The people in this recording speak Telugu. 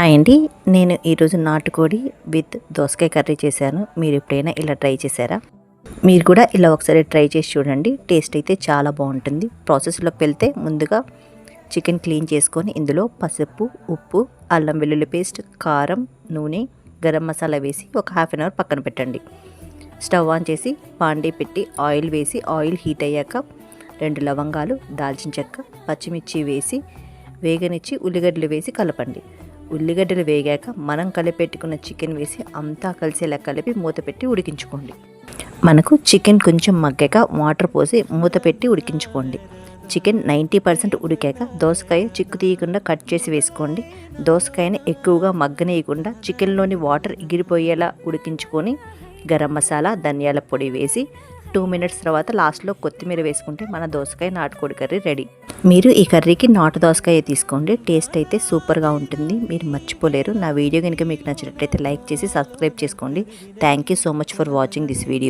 హాయ్ అండి. నేను ఈరోజు నాటుకోడి విత్ దోసకాయ కర్రీ చేశాను. మీరు ఎప్పుడైనా ఇలా ట్రై చేశారా? మీరు కూడా ఇలా ఒకసారి ట్రై చేసి చూడండి. టేస్ట్ అయితే చాలా బాగుంటుంది. ప్రాసెస్లోకి వెళ్తే ముందుగా చికెన్ క్లీన్ చేసుకొని ఇందులో పసుపు ఉప్పు అల్లం వెల్లుల్లి పేస్ట్ కారం నూనె గరం మసాలా వేసి ఒక హాఫ్ అన్ అవర్ పక్కన పెట్టండి. స్టవ్ ఆన్ చేసి పాండే పెట్టి ఆయిల్ వేసి ఆయిల్ హీట్ అయ్యాక రెండు లవంగాలు దాల్చిన చెక్క పచ్చిమిర్చి వేసి వేగనిచ్చి ఉల్లిగడ్డలు వేసి కలపండి. ఉల్లిగడ్డలు వేగాక మనం కలిపెట్టుకున్న చికెన్ వేసి అంతా కలిసేలా కలిపి మూత పెట్టి ఉడికించుకోండి. మనకు చికెన్ కొంచెం మగ్గాక వాటర్ పోసి మూత పెట్టి ఉడికించుకోండి. చికెన్ నైంటీ పర్సెంట్ ఉడికాక దోసకాయ చిక్కు తీయకుండా కట్ చేసి వేసుకోండి. దోసకాయని ఎక్కువగా మగ్గనీయకుండా చికెన్లోని వాటర్ ఎగిరిపోయేలా ఉడికించుకొని గరం మసాలా ధనియాల పొడి వేసి టూ మినిట్స్ తర్వాత లాస్ట్లో కొత్తిమీర వేసుకుంటే మన దోసకాయ నాటుకోడి కర్రీ రెడీ. మీరు ఈ కర్రీకి నాటు దోసకాయ తీసుకోండి. టేస్ట్ అయితే సూపర్గా ఉంటుంది. మీరు మర్చిపోలేరు. నా వీడియో కనుక మీకు నచ్చినట్లయితే లైక్ చేసి సబ్స్క్రైబ్ చేసుకోండి. Thank you so much for watching this video.